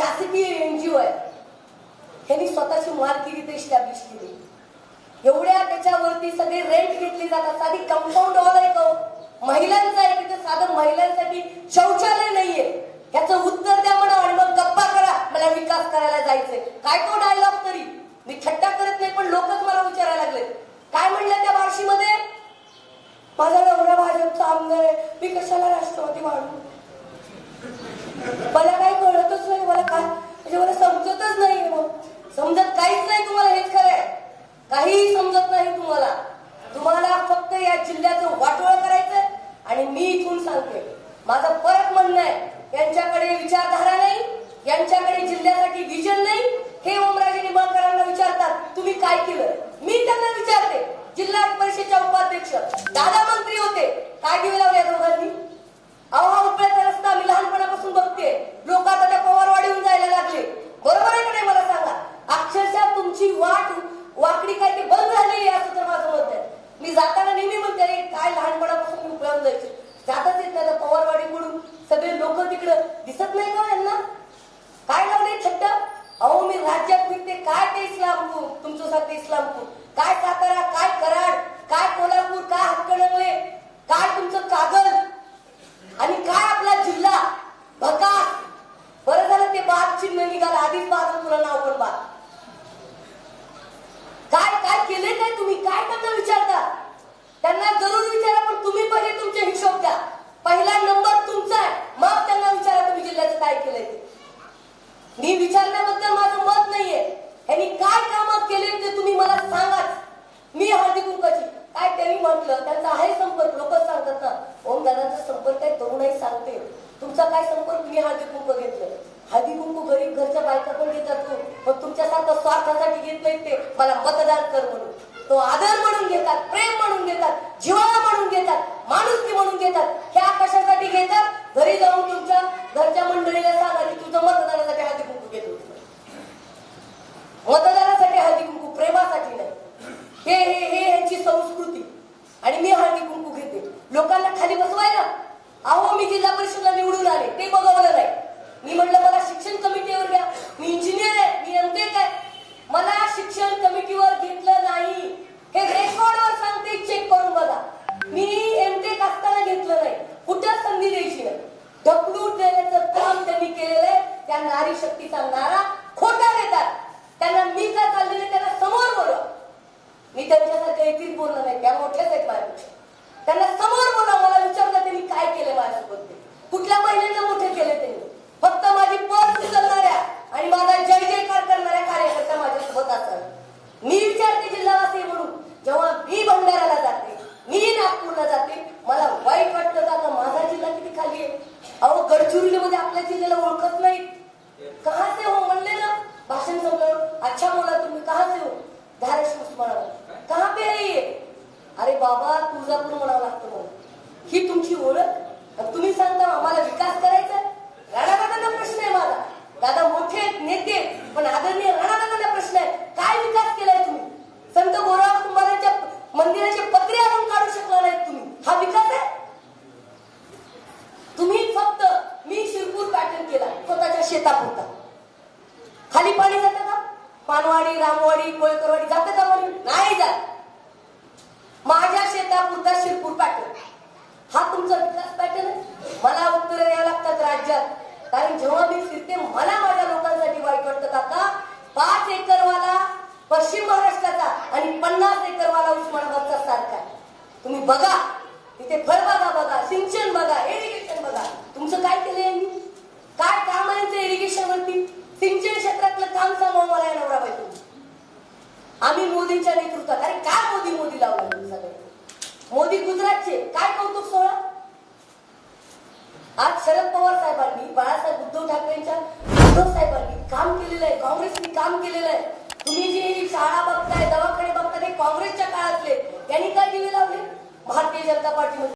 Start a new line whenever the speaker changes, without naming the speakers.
शासकीय N G ओ आहे. त्यांनी स्वतःची मालकी ते इस्टॅब्लिश केली. एवढ्या त्याच्यावरती सगळे रेंट घेतली जातात. साधी कंपाऊंड वाला का काहीही समजत नाही तुम्हाला. तुम्हाला फक्त या जिल्ह्याचं वाटोळ करायचंय आणि मी इथून सांगते. माझं परत म्हणणं आहे यांच्याकडे विचारधारा नाही यांच्याकडे जिल्ह्यासाठी विजन नाही हे ओमराजे निंबाळकरांना विचारतात तुम्ही काय केलं? मी त्यांना विचारते जिल्हा परिषदेच्या उपाध्यक्ष दादा मंत्री होते काय घेऊ लावले दोघांनी? अहो हा रस्ता मी लहानपणापासून बघते. लोक आता त्या पवारवाडीहून जायला लागले. बरोबर आहे का नाही मला सांगा? अक्षरशः तुमची वाट वाकडी काय ते बंद झालेली असं तर माझं मत आहे. मी जाताना नेहमी म्हणते काय लहानपणापासून मी उपळ्याहून जायचे. जातच येत नाही पवारवाडी म्हणून सगळे लोक तिकडं दिसत नाही का यांना? काय लावले छट्ट अहो मी राज्यात फिरते काय ते इस्लामपूर? सांगते इस्लामपूर. काय सातारा काय करा काय कोल्हापूर काय हातकणंगले काय तुमचं कागल आणि काय आपला जिल्हा भका बरं झालं ते बाद चिन्ह निघालं आधीच बाद तुला नाव पण बाद काय काय केले काय तुम्ही काय त्यांना विचारता त्यांना जरूर विचारा पण तुम्ही पहिले तुमचे हिशोब द्या. पहिला नंबर तुमचा आहे. मग त्यांना विचारा तुम्ही जिल्ह्याचं काय केलंय मी विचारण्याबद्दल माझं मत नाहीये. यांनी काय कामात केले ते तुम्ही मला सांगाच. मी हळदी कुंकाची काय त्यांनी म्हटलं त्यांचा आहे संपर्क. लोक सांगतात ना ओम दादांचा संपर्क आहे तरुणाई सांगते. तुमचा काय संपर्क? मी हळदी कुंक घेतलं. हळदी कुंकू गरीब घरच्या बायका पण घेतात मग पण तुमच्यासारखं स्वार्थासाठी घेत नाही ते. मला मतदान कर म्हणून. तो आदर म्हणून घेतात प्रेम म्हणून घेतात जिव्हाळा म्हणून घेतात माणुसकी म्हणून घेतात ह्या कशासाठी घेतात घरी जाऊन तुमच्या घरच्या मंडळीला सांगा की तुझं मतदानासाठी हळदी कुंकू घेतो मतदानासाठी हळदी कुंकू प्रेमासाठी नाही हे हे हे यांची संस्कृती आणि मी हळदी कुंकू घेते लोकांना खाली बसवायला अहो मी जिल्हा परिषदला निवडून आले. ते बघवलं नाही मी म्हणलं मला शिक्षण कमिटीवर घ्या. मी इंजिनियर आहे. मी एमटे काय मला शिक्षण कमिटीवर घेतलं नाही. हे रेकॉर्डवर सांगते चेक करून बघा. मी एमटेक असताना घेतलं नाही. कुठं संधी द्यायची नाही. ढकलून देण्याचं काम त्यांनी केलेलं आहे. त्या नारी शक्तीचा नारा खोटा देतात त्यांना मी काय चाललेले त्यांना समोर बोलवा. मी त्यांच्यासारखं येतील बोलणार नाही त्या मोठ्याच आहेत माझ्यापेक्षा त्यांना समोर बोला मला विचारलं त्यांनी काय केलं माझ्यासोबत ते. कुठल्या महिलांना मोठे केले त्यांनी फक्त माझी पर्स उचलणाऱ्या आणि माझा जय जयकार करणाऱ्या कार्यकर्त्या माझ्यासोबत असावे मी विचारते जिल्हावासी म्हणून जेव्हा मी भंडाऱ्याला जाते मी नागपूरला जाते मला वाईट वाटतं का आता माझा जिल्हा किती खाली आहे अहो मध्ये आपल्या जिल्ह्याला ओळखत नाही. कहा से हो म्हणले ना भाषण संपल्यावर अच्छा बोला तुम्ही कहा से हो? धाराशिव उस्मानाबाद. कहा पे है? ये अरे बाबा तुळजापूर म्हणावं लागतं मला ही तुमची ओळख आणि तुम्ही सांगता आम्हाला विकास करायचा आहे? राणादादांना प्रश्न आहे माझा दादा मोठे आहेत नेते आहेत, पण आदरणीय राणादादांना प्रश्न आहे काय विकास केलाय तुम्ही संत गोराव कुंभारांच्या मंदिराचे पत्रे आणून काढू शकला नाहीत तुम्ही हा विकास आहे तुम्ही फक्त मी शिरपूर पॅटर्न केला स्वतःच्या शेतापुरता खाली पाणी जातं का? पानवाडी रामवाडी कोळकरवाडी जातं का म्हणून नाही जात. माझ्या शेतापुरता शिरपूर पॅटर्न हा तुमचा विकास पॅटर्न आहे. मला उत्तर द्यावं लागतात राज्यात. कारण जेव्हा मी फिरते मला माझ्या लोकांसाठी वाईट वाटतं काका पाच एकरवाला पश्चिम महाराष्ट्राचा आणि पन्नास एकरवाला उस्मानाबादचा सारखा तुम्ही बघा. तिथे फळबागा बघा सिंचन बघा. एरिगेशन बघा. तुमचं काय केलं यांनी काय काम आहे यांचं इरिगेशन वरती सिंचन क्षेत्रातलं काम सांगा मला या नवरा बाई तुम्ही आम्ही मोदींच्या नेतृत्वात अरे काय मोदी मोदी लावलं तुम्ही सगळे मोदी गुजरातचे काय कौतुक सोहळा आज शरद पवार साहेबांनी बाळासाहेब उद्धव ठाकरेंच्या उद्धव साहेबांनी काम केलेलं आहे काँग्रेसनी काम केलेलं आहे. तुम्ही जे शाळा बघताय दवाखाने बघताय काँग्रेसच्या काळातले. त्यांनी काय दिवे लावले? भारतीय जनता पार्टीमध्ये.